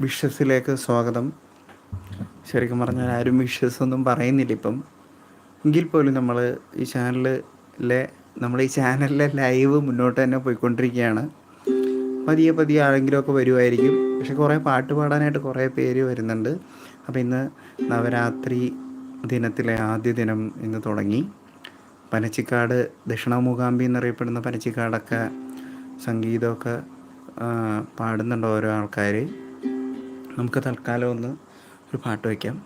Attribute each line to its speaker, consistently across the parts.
Speaker 1: വിഷസിലേക്ക് സ്വാഗതം. ശരിക്കും പറഞ്ഞാൽ ആരും വിഷസ് ഒന്നും പറയുന്നില്ല ഇപ്പം. എങ്കിൽ പോലും നമ്മൾ ഈ ചാനലിലെ നമ്മൾ ഈ ചാനലിലെ ലൈവ് മുന്നോട്ട് തന്നെ പോയിക്കൊണ്ടിരിക്കുകയാണ്. പതിയെ പതിയെ ആരെങ്കിലുമൊക്കെ വരുമായിരിക്കും പക്ഷെ കുറേ പാട്ട് പാടാനായിട്ട് കുറേ പേര് വരുന്നുണ്ട്. അപ്പോൾ ഇന്ന് നവരാത്രി ദിനത്തിലെ ആദ്യ ദിനം ഇന്ന് തുടങ്ങി. പനച്ചിക്കാട് ദക്ഷിണമൂകാംബി എന്നറിയപ്പെടുന്ന പനച്ചിക്കാടൊക്കെ സംഗീതമൊക്കെ പാടുന്നുണ്ട് ഓരോ ആൾക്കാർ നമുക്ക് തൽക്കാലം ഒന്ന് ഒരു പാട്ട് വയ്ക്കാം.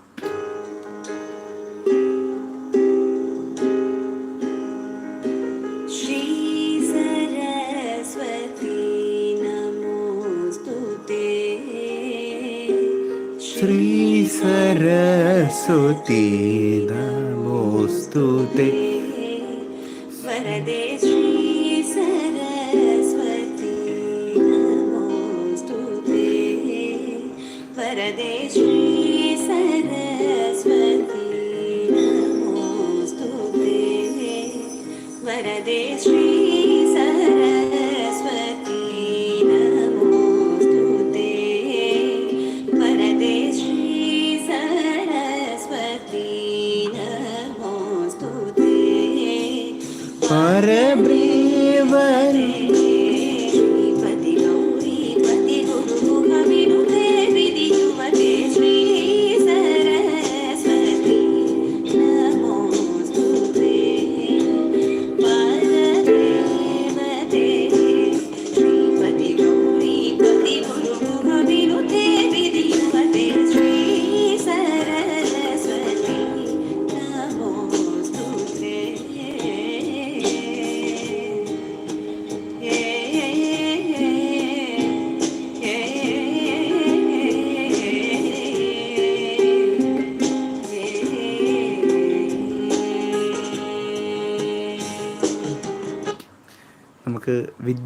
Speaker 1: ശ്രീ സരസ്വതി നമോസ്തുതേ
Speaker 2: വരദേ this
Speaker 1: reason.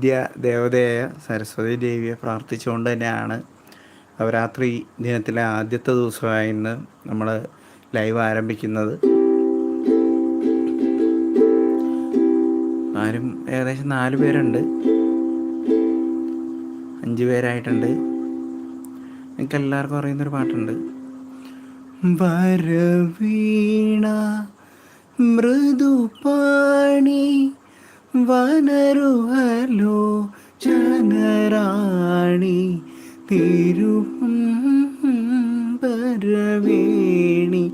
Speaker 1: വിദ്യ ദേവതയായ സരസ്വതി ദേവിയെ പ്രാർത്ഥിച്ചുകൊണ്ട് തന്നെയാണ് നവരാത്രി ദിനത്തിലെ ആദ്യത്തെ ദിവസമായി ഇന്ന് നമ്മൾ ലൈവ് ആരംഭിക്കുന്നത്. ആരും ഏകദേശം നാല് പേരുണ്ട്. അഞ്ച് പേരായിട്ടുണ്ട്. നിങ്ങൾക്ക് എല്ലാവർക്കും അറിയുന്നൊരു പാട്ടുണ്ട്. വരവീണ മൃദുപാണി വനരുഹലോ ജനറാണി തിരുവരവേണി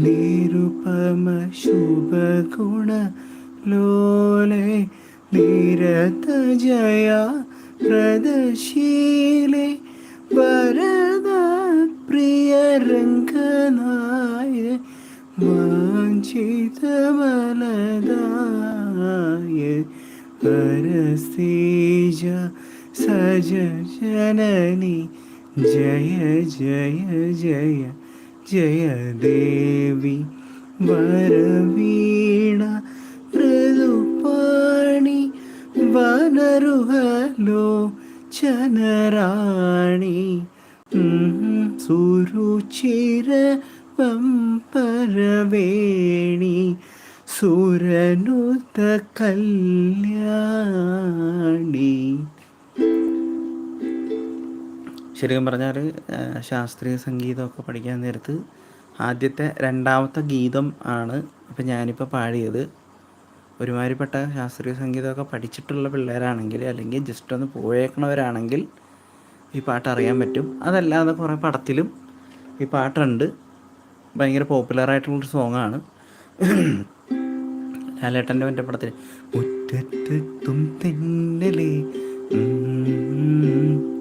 Speaker 1: നിരുപമ ശുഭഗുണ ലോലെ നിരത ജയ പ്രദശീലെ വരദ പ്രിയ രംഗനായ വാഞ്ചിതമലദായ പരസ്തേജ സജ ജനനി ജയ ജയ ജയ ജയ ദേവി. വരവീണ ഋതുപാണി വനരുഹലോ ചനറാണി സുരുചിര പരവേണി സുരനുത കല്യാണി. ശരിക്കും പറഞ്ഞാൽ ശാസ്ത്രീയ സംഗീതമൊക്കെ പഠിക്കാൻ നേരത്ത് ആദ്യത്തെ രണ്ടാമത്തെ ഗീതം ആണ് ഇപ്പം ഞാനിപ്പോൾ പാടിയത്. ഒരുമാതിരിപ്പെട്ട ശാസ്ത്രീയ സംഗീതമൊക്കെ പഠിച്ചിട്ടുള്ള പിള്ളേരാണെങ്കിൽ അല്ലെങ്കിൽ ജസ്റ്റ് ഒന്ന് പോയേക്കണവരാണെങ്കിൽ ഈ പാട്ട് അറിയാൻ പറ്റും. അതല്ലാതെ കുറേ പടത്തിലും ഈ പാട്ടുണ്ട്. ഭയങ്കര പോപ്പുലറായിട്ടുള്ളൊരു സോങ്ങാണ്. ലാലേട്ടന്റെ മറ്റേ പടത്തിൽ മുറ്റത്തെത്തും തെന്നലേ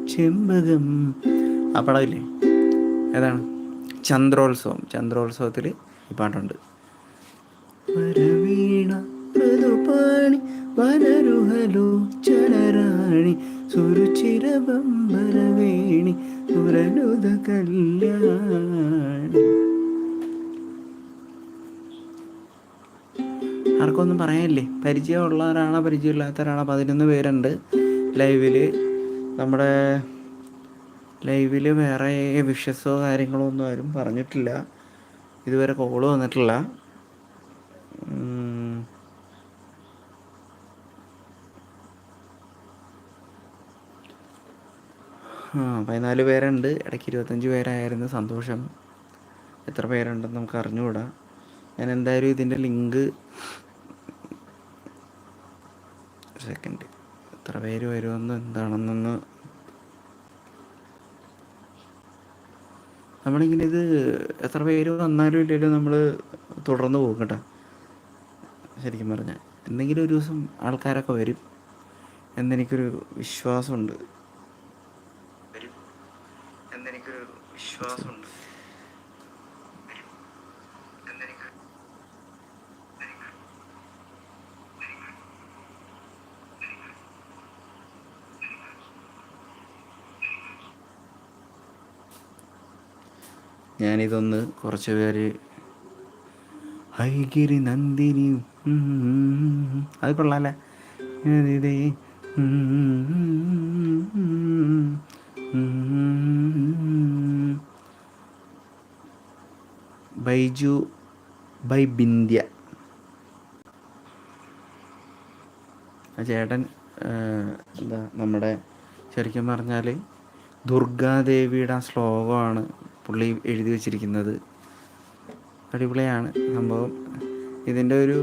Speaker 1: ചെമ്പകം. ആ പടമില്ലേ ഏതാണ്? ചന്ദ്രോത്സവം. ചന്ദ്രോത്സവത്തിൽ ഈ പാട്ടുണ്ട്. വരവീണ മൃദുപാണി വനരുഹലോ ചലറാണി സുരുചിര ബമ്പരവേണി സുരനുത കല്യാണി. ആർക്കൊന്നും പറയാനില്ലേ? പരിചയമുള്ളവരാണോ പരിചയമില്ലാത്തവരാണോ? പതിനൊന്ന് പേരുണ്ട് ലൈവിൽ നമ്മുടെ ലൈവിൽ വേറെ വിഷസോ കാര്യങ്ങളോ ഒന്നും ആരും പറഞ്ഞിട്ടില്ല. ഇതുവരെ കോൾ വന്നിട്ടില്ല. പതിനാല് പേരുണ്ട്. ഇടയ്ക്ക് ഇരുപത്തഞ്ച് പേരായിരുന്നു. സന്തോഷം. എത്ര പേരുണ്ടെന്ന് നമുക്ക് അറിഞ്ഞുകൂടാ. ഞാൻ എന്തായാലും ഇതിന്റെ ലിങ്ക് സെക്കൻഡ് എത്ര പേര് വരുമെന്ന് എന്താണെന്നൊന്ന് നമ്മളിങ്ങനെ ഇത് എത്ര പേര് വന്നാലും ഇല്ലെങ്കിലും നമ്മൾ തുടർന്ന് പോകും കേട്ടോ. ശരിക്കും പറഞ്ഞാൽ എന്തെങ്കിലും ഒരു ദിവസം ആൾക്കാരൊക്കെ വരും. എന്നെനിക്കൊരു വിശ്വാസമുണ്ട് വരും എന്നെനിക്കൊരു വിശ്വാസമുണ്ട്. ഞാനിതൊന്ന് കുറച്ച് പേര് ഹൈഗിരി നന്ദിനി അത് കൊള്ളാല്ലേ ബൈജു ബൈ ബിന്ദ്യ. ചേട്ടൻ എന്താ നമ്മുടെ ശരിക്കും പറഞ്ഞാൽ ദുർഗാദേവിയുടെ ആ ശ്ലോകമാണ് പുള്ളി എഴുതി വച്ചിരിക്കുന്നത്. അടിപൊളിയാണ് സംഭവം. ഇതിന്റെ ഒരു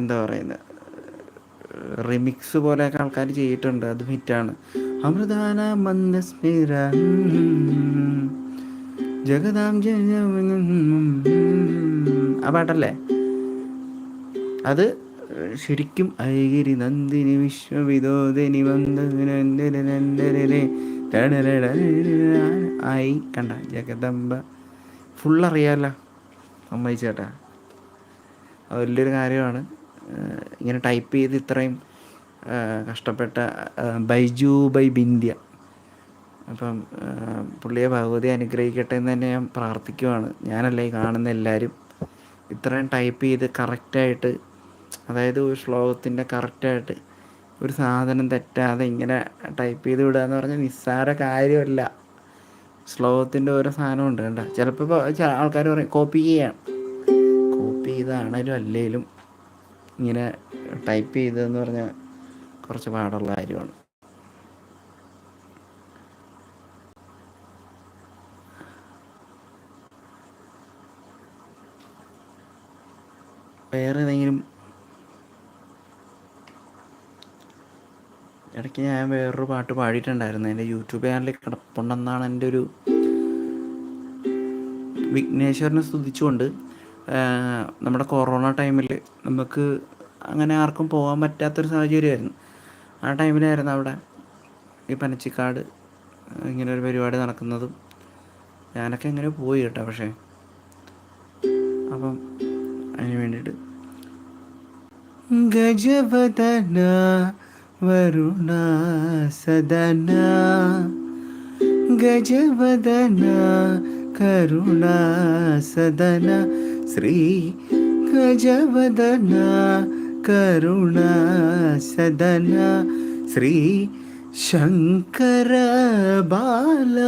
Speaker 1: എന്താ പറയുന്നത് റിമിക്സ് പോലെയൊക്കെ ആൾക്കാർ ചെയ്തിട്ടുണ്ട്. അത് ഹിറ്റാണ്. അമൃതാന മന്ദസ്മിര. ജയ ആ പാട്ടല്ലേ? അത് ശരിക്കും ഐഗിരി നന്ദിനി വിശ്വവിദോദിനി ആയി കണ്ട ജഗദംബ ഫുൾ അറിയാമല്ലോ അത് വലിയൊരു കാര്യമാണ് ഇങ്ങനെ ടൈപ്പ് ചെയ്ത് ഇത്രയും കഷ്ടപ്പെട്ട ബൈജു ബൈ ബിന്ദ്യ അപ്പം പുള്ളിയെ ഭഗവതി അനുഗ്രഹിക്കട്ടെ എന്ന് തന്നെ ഞാൻ പ്രാർത്ഥിക്കുവാണ്. ഞാനല്ല ഈ കാണുന്ന എല്ലാവരും ഇത്രയും ടൈപ്പ് ചെയ്ത് കറക്റ്റായിട്ട് അതായത് ഒരു ശ്ലോകത്തിന്റെ കറക്റ്റായിട്ട് ഒരു സാധനം തെറ്റാതെ ഇങ്ങനെ ടൈപ്പ് ചെയ്ത് വിടുക എന്ന് പറഞ്ഞാൽ നിസ്സാര കാര്യമല്ല. ശ്ലോകത്തിന്റെ ഓരോ സാധനം ഉണ്ട് കണ്ട? ചിലപ്പോൾ ആൾക്കാർ പറയും കോപ്പി ചെയ്യാം. കോപ്പി ചെയ്താണേലും അല്ലേലും ഇങ്ങനെ ടൈപ്പ് ചെയ്തതെന്ന് പറഞ്ഞാൽ കുറച്ച് പാടുള്ള കാര്യമാണ്. വേറെ ഏതെങ്കിലും ഇടയ്ക്ക് ഞാൻ വേറൊരു പാട്ട് പാടിയിട്ടുണ്ടായിരുന്നു. എന്റെ യൂട്യൂബ് ചാനലിൽ കിടപ്പുണ്ടെന്നാണ് എന്റെ ഒരു വിഘ്നേശ്വരനെ സ്തുതിച്ചുകൊണ്ട് നമ്മുടെ കൊറോണ ടൈമിൽ നമുക്ക് അങ്ങനെ ആർക്കും പോകാൻ പറ്റാത്തൊരു സാഹചര്യമായിരുന്നു. ആ ടൈമിലായിരുന്നു അവിടെ ഈ പനച്ചിക്കാട് ഇങ്ങനെ ഒരു പരിപാടി നടക്കുന്നതും. ഞാനൊക്കെ എങ്ങനെ പോയി കേട്ടോ പക്ഷേ. അപ്പം അതിന് വേണ്ടിയിട്ട് ഗജവദന വരുണ സദന ഗജവദന കരുണ സദന ശ്രീ ഗജവദന കരുണ സദന ശ്രീ ശങ്കര ബാല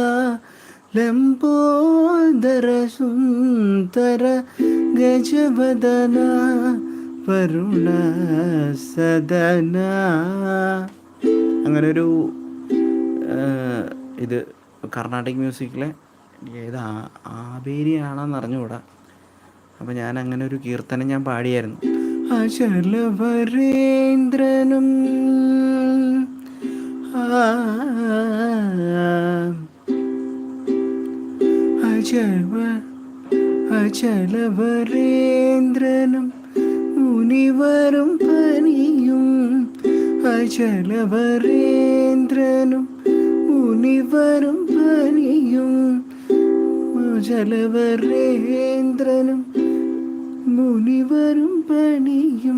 Speaker 1: ലംബോദര സുന്ദര ഗജവദന വരുണ സദന അങ്ങനെ ഒരു ഇത് കർണാട്ടിക് മ്യൂസിക്കിലെ ഏത് ആബേരിയാണെന്ന് അറിഞ്ഞുകൂടാ അപ്പം ഞാൻ അങ്ങനെ ഒരു കീർത്തനം ഞാൻ പാടിയായിരുന്നു. അചലവരേന്ദ്രനും ആ അചലവ അചലവരേന്ദ്രനും മുനിവരും പനിയും അചലവരേന്ദ്രനും മുനിവരും പനിയും അചലവരേന്ദ്രനും മുനിവരും പണിയും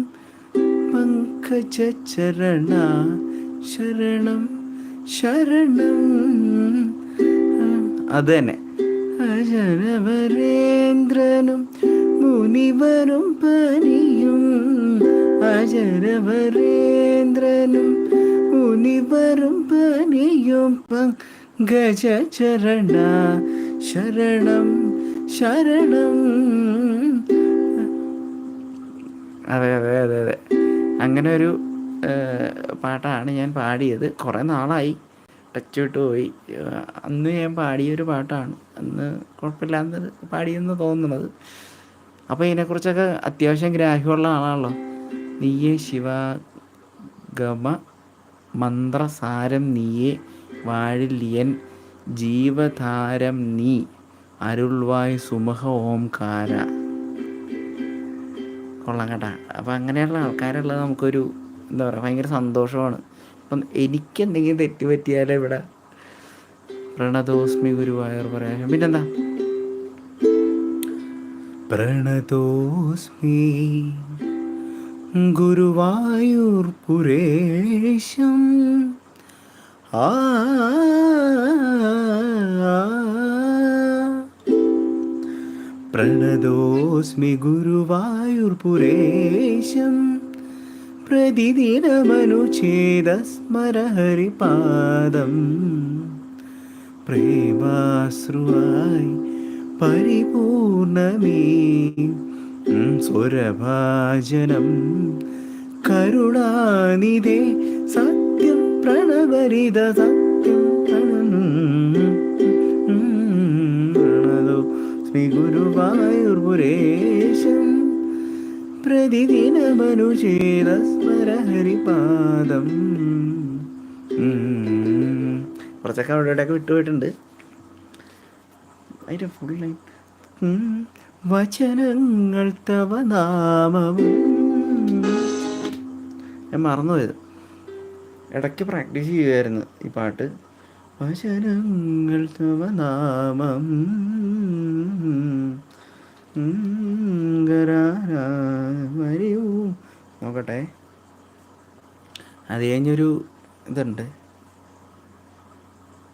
Speaker 1: പങ്കജ ചരണ ശരണം ശരണം. അത് തന്നെ അജരവരേന്ദ്രനും മുനിവരും പനിയും അജരവരേന്ദ്രനും മുനിവരും പനിയും പങ്കജ ചരണ ശരണം ശരണം. അതെ അതെ അതെ അതെ. അങ്ങനെ ഒരു പാട്ടാണ് ഞാൻ പാടിയത്. കുറേ നാളായി. ടച്ച് വിട്ട് പോയി അന്ന് ഞാൻ പാടിയൊരു പാട്ടാണ്. അന്ന് കുഴപ്പമില്ലാന്ന് പാടിയെന്ന് തോന്നുന്നത് അപ്പോൾ ഇതിനെക്കുറിച്ചൊക്കെ അത്യാവശ്യം ഗ്രാഹ്യമുള്ള ആളാണല്ലോ. നീയേ ശിവ ഗമ മന്ത്രസാരം നീയേ വാഴില്യൻ ജീവധാരം നീ അരുൾവായ് സുമഹ ഓംകാര. കൊള്ളാം കേട്ടാ. അപ്പം അങ്ങനെയുള്ള ആൾക്കാരുള്ളത് നമുക്കൊരു എന്താ പറയുക ഭയങ്കര സന്തോഷമാണ്. അപ്പം എനിക്ക് എന്തെങ്കിലും തെറ്റ് പറ്റിയാലേ ഇവിടെ പ്രണതോസ്മി ഗുരുവായൂർ പറയാം. പിന്നെന്താ? പ്രണതോസ്മി ഗുരുവായൂർ പുരേശം ആ പ്രണതോസ്മി ഗുരുവായൂർപുരേശം പുരേശം പ്രതിദിനമനുച്ഛേദസ്മരഹരിപാദം പ്രേമാശ്രുവായി പരിപൂർണമേ. സ്വരഭാജനം കരുണാനിധേ പ്രണവരിത സത്യം പ്രണതോ ശ്രീ ഗുരുവായൂർപുരേശം പ്രതിദിനമനുചേതസ്മരഹരിപാദം കുറച്ചൊക്കെ അവിടെ ഇവിടെയൊക്കെ വിട്ടുപോയിട്ടുണ്ട് അതിന്റെ ഫുൾ ലൈൻ വചനങ്ങൾ തവ നാമവും ഞാൻ മറന്നുപോയത്. ഇടയ്ക്ക് പ്രാക്ടീസ് ചെയ്യുമായിരുന്നു ഈ പാട്ട്. വചനങ്ങൾ തവ നാമം. നോക്കട്ടെ. അത് കഴിഞ്ഞൊരു ഇതുണ്ട്.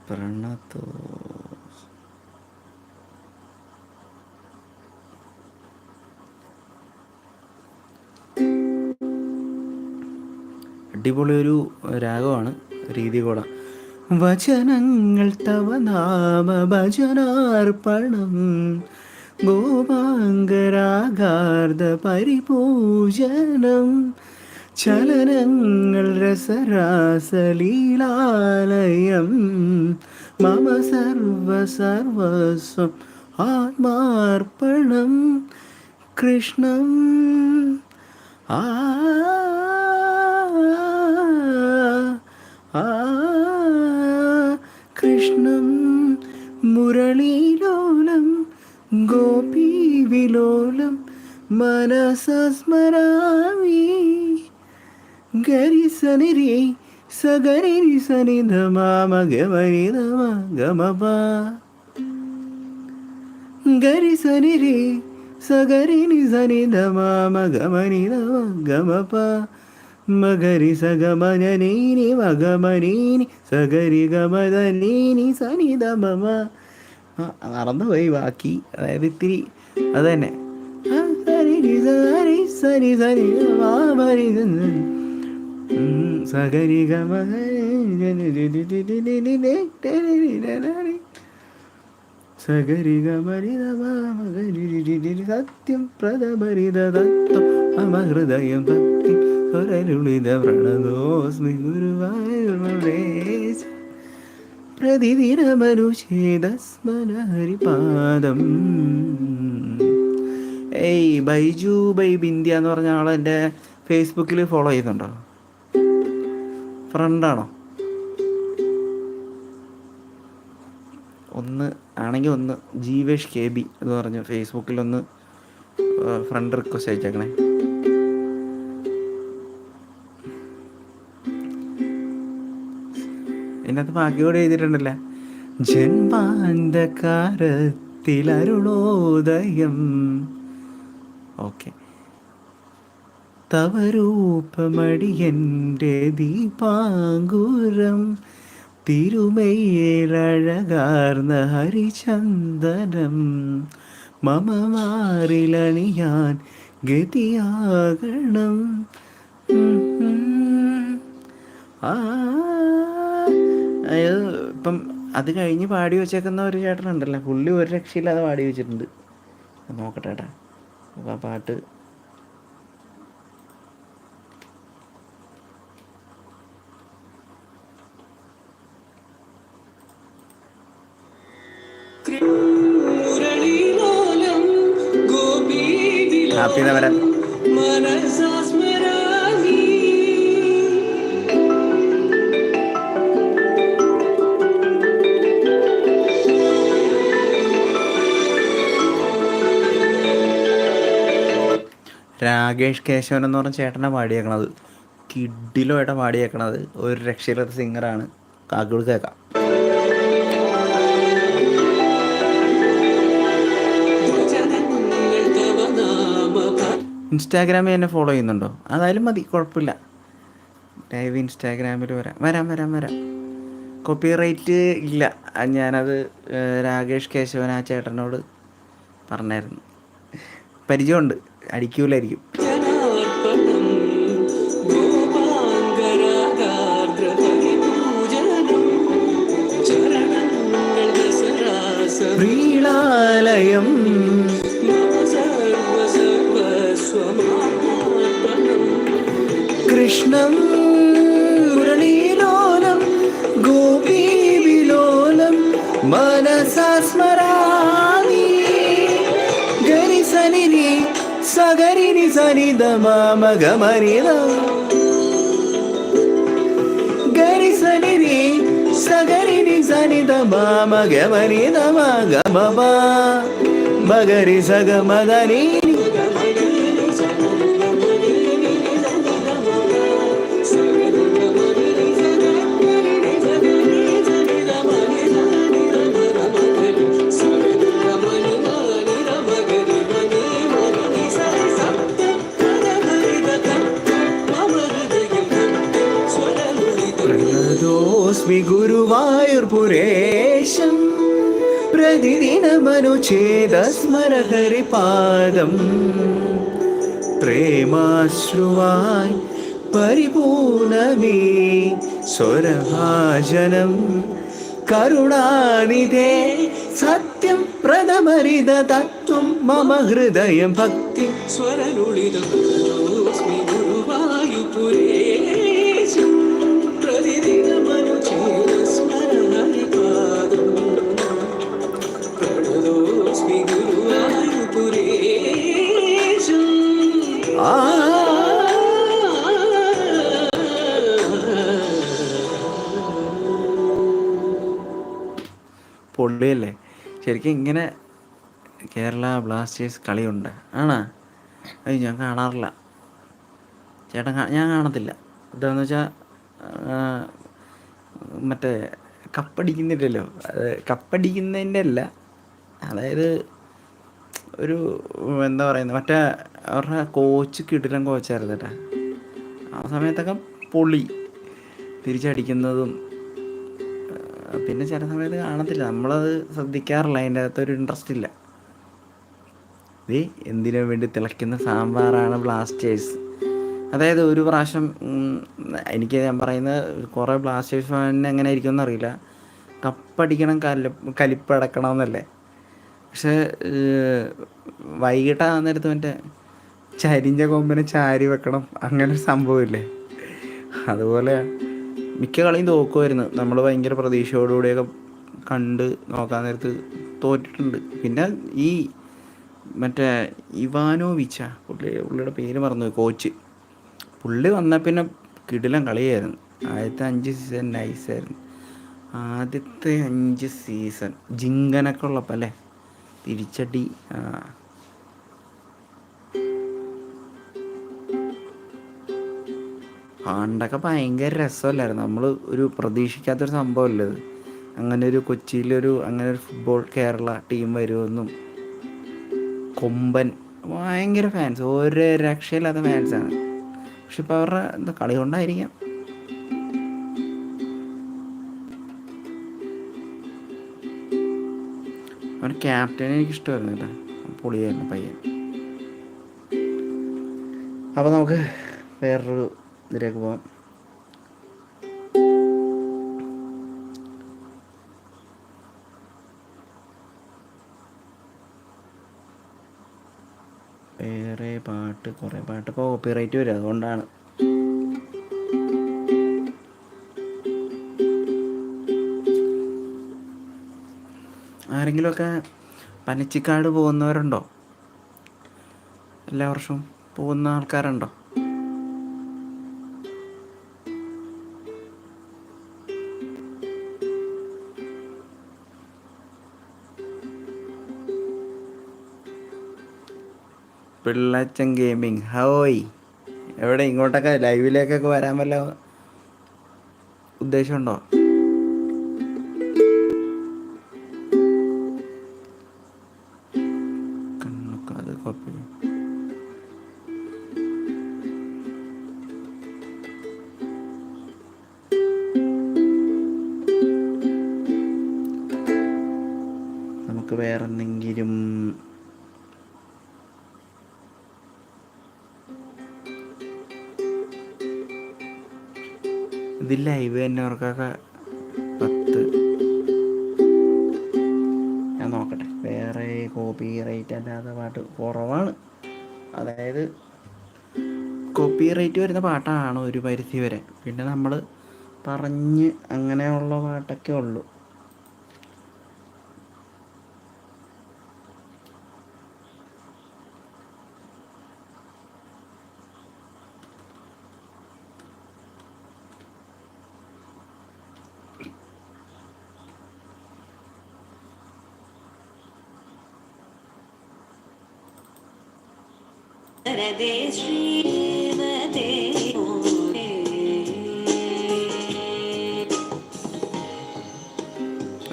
Speaker 1: പ്രണത്തോ അടിപൊളി ഒരു രാഗമാണ് കൂടെ വചനങ്ങൾ തവ നാമ ഭജനാർപ്പണം. ഗോപാംഗരാഗാർദ്ധ പരിപൂജനം. ചലനങ്ങൾ രസരാസലീലാലയം. മമ സർവ സർവസ്വം ആത്മാർപ്പണം. കൃഷ്ണം ആ ഗോപീവിലോലം മനസസ്മരാമി ഗരിസനിരി സഗരി സനി ധമാമ ഗമരി ധമ ഗമപ. ഗരി സനിരി സഗരിനി സനിധ മാമ ഗമനി ധമ ഗമപ. മഗരി സഗമനീനി മഗമനീനി സഗരി ഗമദനീനി സനി ധമ മറന്നുപോയി ബാക്കി അതായത് ഇത്തിരി അത് തന്നെ സത്യം പ്രഥമരിത തത്വം ഹൃദയം പ്രണതോസ്മി ഗുരുവായൂർമേശ പ്രതിദിനമനുച്ഛേദസ്മരഹരിപാദം ഏയ് ബൈജു ബൈ ബിന്ദിയ എന്ന് പറഞ്ഞ ആളെ എന്റെ ഫേസ്ബുക്കിൽ ഫോളോ ചെയ്യുന്നുണ്ടോ? ഫ്രണ്ടാണോ ഒന്ന് ആണെങ്കിൽ ഒന്ന് ജീവേഷ് കെ ബി എന്ന് പറഞ്ഞ് ഫേസ്ബുക്കിലൊന്ന് ഫ്രണ്ട് റിക്വസ്റ്റ് അയച്ചേക്കണേ. ഇതിനകത്ത് ഭാഗ്യോട് എഴുതിയിട്ടുണ്ടല്ല? ജന്മാന്തകാരത്തിലരുണോദയം ഓക്കെ. തവരൂപമടിയന്റെ ദീപാങ്കുരം തിരുമയിലഴകാർന്ന ഹരിചന്ദനം. മമ മാറിലണിയാൻ ഗതിയാകണം. ആ അതായത് ഇപ്പം അത് കഴിഞ്ഞ് പാടി വെച്ചേക്കുന്ന ഒരു ചേട്ടനുണ്ടല്ലോ പുള്ളി ഒരു രക്ഷയില്ലാതെ പാടി വെച്ചിട്ടുണ്ട്. നോക്കട്ടെ ഏട്ടാ. അപ്പം ആ പാട്ട്. ഹാപ്പി
Speaker 3: നവരാത്രി.
Speaker 1: രാകേഷ് കേശവൻ എന്ന് പറഞ്ഞ ചേട്ടനാണ് പാടിയേക്കണത്. കിഡിലോട്ടാണ് പാടിയേക്കണത്. ഒരു രക്ഷയില്ലാത്ത സിംഗറാണ്. കാക്കുകൾ കേൾക്കാം ഇൻസ്റ്റാഗ്രാമിൽ എന്നെ ഫോളോ ചെയ്യുന്നുണ്ടോ? അതായാലും മതി കുഴപ്പമില്ല. ലൈവ് ഇൻസ്റ്റാഗ്രാമിൽ വരാം. വരാം വരാം വരാം. കോപ്പി കോപ്പിറൈറ്റ് ഇല്ല. ഞാനത് രാകേഷ് കേശവൻ ആ ചേട്ടനോട് പറഞ്ഞായിരുന്നു. പരിചയമുണ്ട്. അടിക്കൂലായിരിക്കും. കൃഷ്ണം ഗോപീവിലോലം മനസാ சகரி நி சனித மாமக மரிலா கரி சனி நீ சகரி நி சனித மாமக மரித மக மபா மகரி சக மதரீ പ്രതിദിനമനുച്ഛേദസ്മര ഹരിപാദം പ്രേമാശ്രുവായി പരിപൂർണമേ. സ്വരഭാജനം കരുണാനിധേ. സത്യം പ്രഥമരിത തത്വം മമ ഹൃദയം ഭക്തി
Speaker 3: സ്വരനുളിതോസ്മി
Speaker 1: പൊള്ളിയല്ലേ ശരിക്കും ഇങ്ങനെ കേരള ബ്ലാസ്റ്റേഴ്സ് കളിയുണ്ട്. ആണോ? അത് ഞാൻ കാണാറില്ല. ചേട്ടൻ ഞാൻ കാണത്തില്ല. എന്താണെന്ന് വെച്ചാൽ മറ്റേ കപ്പടിക്കുന്നില്ലല്ലോ. അത് കപ്പടിക്കുന്നതിന്റെ അല്ല അതായത് ഒരു എന്താ പറയുന്നത് മറ്റേ അവരുടെ കോച്ച് കിടിലൻ കോച്ചായിരുന്നു കേട്ടാ. ആ സമയത്തൊക്കെ പൊളി. തിരിച്ചടിക്കുന്നതും പിന്നെ ചില സമയത്ത് കാണത്തില്ല. നമ്മളത് ശ്രദ്ധിക്കാറില്ല. അതിന്റെ അകത്തൊരു ഇൻട്രസ്റ്റ് ഇല്ല. ദേ എന്തിനു വേണ്ടി തിളയ്ക്കുന്ന സാമ്പാറാണ് ബ്ലാസ്റ്റേഴ്സ് അതായത് ഒരു പ്രാവശ്യം എനിക്ക് ഞാൻ പറയുന്നത് കുറേ ബ്ലാസ്റ്റേഴ്സ് ഫാനിന് എങ്ങനെ ആയിരിക്കും എന്നറിയില്ല. കപ്പടിക്കണം കല കലിപ്പടക്കണം എന്നല്ലേ പക്ഷേ ഏഹ്, വൈകിട്ടാകുന്ന നേരത്ത് മറ്റേ ചരിഞ്ഞ കൊമ്പിനെ ചാരി വെക്കണം. അങ്ങനെ ഒരു സംഭവമില്ലേ? അതുപോലെ മിക്ക കളിയും തോക്കുമായിരുന്നു നമ്മൾ ഭയങ്കര പ്രതീക്ഷയോടുകൂടിയൊക്കെ കണ്ട് നോക്കാൻ നേരത്ത് തോറ്റിട്ടുണ്ട്. പിന്നെ ഈ മറ്റേ ഇവാനോവിച്ച പുള്ളി പുള്ളിയുടെ പേര് മറന്നു കോച്ച്. പുള്ളി വന്ന പിന്നെ കിടിലം കളിയായിരുന്നു. ആദ്യത്തെ അഞ്ച് സീസൺ നൈസായിരുന്നു ആദ്യത്തെ അഞ്ച് സീസൺ ജിങ്കനൊക്കെ ഉള്ളപ്പോൾ അല്ലേ? തിരിച്ചടി പണ്ടൊക്കെ ഭയങ്കര രസമല്ലായിരുന്നു. നമ്മൾ ഒരു പ്രതീക്ഷിക്കാത്തൊരു സംഭവമല്ലേ ഇത്? അങ്ങനെ ഒരു കൊച്ചിയിലൊരു അങ്ങനെ ഒരു ഫുട്ബോൾ കേരള ടീം വരുമെന്നും. കൊമ്പൻ ഭയങ്കര ഫാൻസ് ഓരോ രക്ഷയില്ലാത്ത ഫാൻസാണ് പക്ഷെ ഇപ്പോൾ അവരുടെ എന്താ കളി കൊണ്ടായിരിക്കാം. അവൻ ക്യാപ്റ്റനെ എനിക്ക് ഇഷ്ടമായിരുന്നു കേട്ടോ. പൊളിയായിരുന്നു പയ്യൻ. അപ്പോൾ നമുക്ക് വേറൊരു ഇതിലേക്ക് പോവാം. വേറെ പാട്ട് കുറേ പാട്ട് കോപ്പിറൈറ്റ് വരും അതുകൊണ്ടാണ്.
Speaker 3: ആരെങ്കിലുമൊക്കെ പനച്ചിക്കാട് പോകുന്നവരുണ്ടോ? എല്ലാ വർഷവും പോകുന്ന ആൾക്കാരുണ്ടോ? പിള്ളച്ചൻ ഗെയിമിങ് ഹോയ്. എവിടെ ഇങ്ങോട്ടൊക്കെ ലൈവിലേക്കൊക്കെ വരാൻ വല്ല ഉദ്ദേശമുണ്ടോ കോപ്പി റേറ്റ് വരുന്ന പാട്ടാണ് ഒരു പരിധി വരെ. പിന്നെ നമ്മൾ പറഞ്ഞ് അങ്ങനെയുള്ള പാട്ടൊക്കെ ഉള്ളൂ.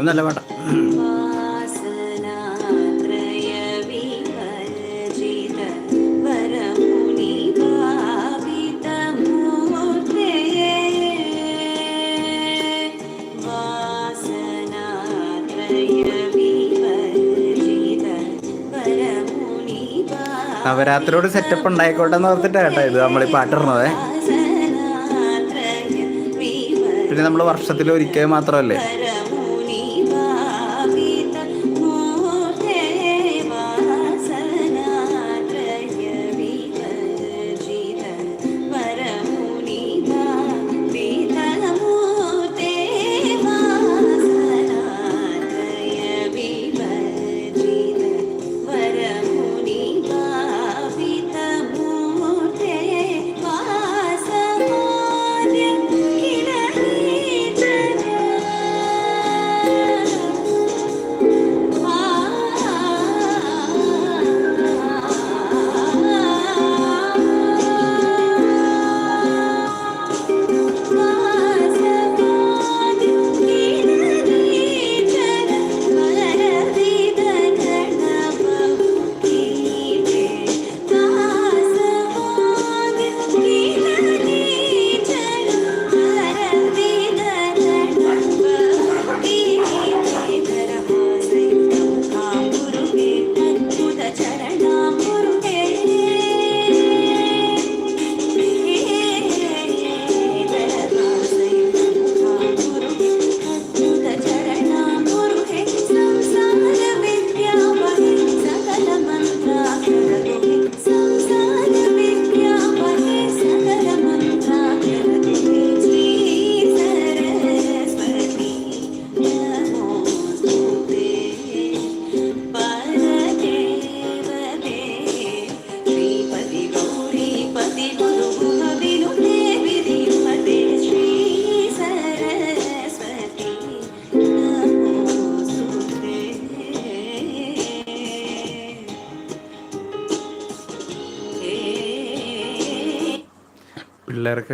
Speaker 1: വിവർജിത പാട്ട
Speaker 3: നവരാത്രിയോട് സെറ്റപ്പ് ഉണ്ടായിക്കോട്ടെ എന്ന് ഓർത്തിട്ട് കേട്ടോ ഇത് നമ്മൾ ഈ പാട്ടിടുന്നത് പിന്നെ നമ്മൾ വർഷത്തിൽ ഒരിക്കൽ മാത്രമല്ലേ?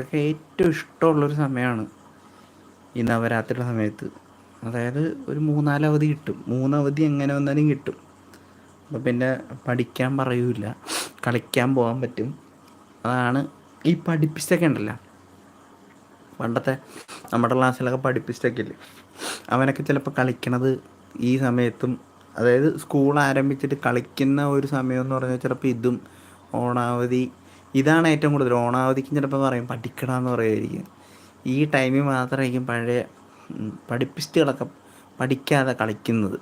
Speaker 3: പിള്ളേർക്കൊക്കെ ഏറ്റവും ഇഷ്ടമുള്ളൊരു സമയമാണ് ഈ നവരാത്രിയുടെ സമയത്ത്. അതായത് ഒരു മൂന്നാൽ അവധി കിട്ടും. മൂന്നവധി എങ്ങനെ വന്നാലും കിട്ടും. അപ്പോൾ പിന്നെ പഠിക്കാൻ പറയൂല കളിക്കാൻ പോകാൻ പറ്റും. അതാണ് ഈ പഠിപ്പിച്ചൊക്കെ ഉണ്ടല്ലോ. പണ്ടത്തെ നമ്മുടെ ക്ലാസ്സിലൊക്കെ പഠിപ്പിച്ചൊക്കെ ഇല്ലേ അവനൊക്കെ ചിലപ്പോൾ കളിക്കണത് ഈ സമയത്തും അതായത് സ്കൂൾ ആരംഭിച്ചിട്ട് കളിക്കുന്ന ഒരു സമയം എന്ന് പറഞ്ഞാൽ ചിലപ്പോൾ ഇതും ഓണാവധി ഇതാണ് ഏറ്റവും കൂടുതൽ. ഓണാവധിക്കും ചിലപ്പോൾ പറയും പഠിക്കണമെന്ന് പറയുമായിരിക്കും ഈ ടൈമിൽ മാത്രമായിരിക്കും പഴയ പഠിപ്പിസ്റ്റുകളൊക്കെ പഠിക്കാതെ കളിക്കുന്നത്.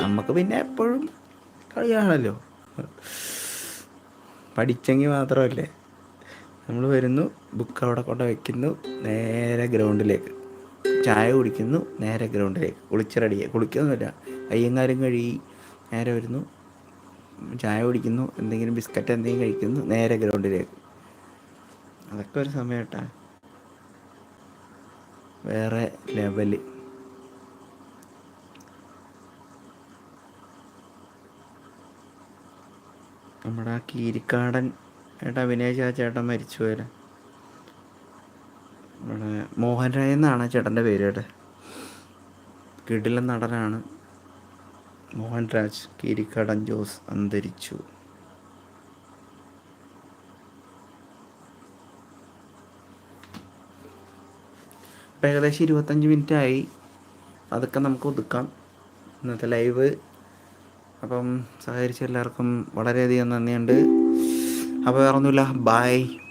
Speaker 3: നമുക്ക് പിന്നെ എപ്പോഴും കളിയാണല്ലോ. പഠിച്ചെങ്കിൽ മാത്രമല്ലേ. നമ്മൾ വരുന്നു ബുക്ക് അവിടെ കൊണ്ട് വയ്ക്കുന്നു നേരെ ഗ്രൗണ്ടിലേക്ക്. ചായ കുടിക്കുന്നു നേരെ ഗ്രൗണ്ടിലേക്ക്. കുളിച്ച് റെഡിയായി കുളിക്കൊന്നുമില്ല.
Speaker 1: കയ്യും കഴുകി നേരെ വരുന്നു. ചായ കുടിക്കുന്നു എന്തെങ്കിലും ബിസ്ക്കറ്റ് എന്തെങ്കിലും കഴിക്കുന്നു നേരെ ഗ്രൗണ്ടിലേക്ക്. അതൊക്കെ ഒരു സമയം കേട്ടാ വേറെ ലെവൽ. നമ്മുടെ ആ കീരിക്കാടൻ ഏട്ടാ ആ ചേട്ടൻ മരിച്ചു പോയാലേ നമ്മുടെ മോഹൻ രായ് എന്നാണ് ചേട്ടന്റെ പേര് കേട്ടെ. കിടിലൻ നടനാണ്. മോഹൻ രാജ് കീരിക്കാടൻ ജോസ് അന്തരിച്ചു. ഇപ്പം ഏകദേശം ഇരുപത്തഞ്ച് മിനിറ്റ് ആയി. അതൊക്കെ നമുക്ക് ഒതുക്കാം. ഇന്നത്തെ ലൈവ് അപ്പം സഹകരിച്ച എല്ലാവർക്കും വളരെയധികം നന്ദിയുണ്ട്. അപ്പോൾ വേറൊന്നുമില്ല. ബായ്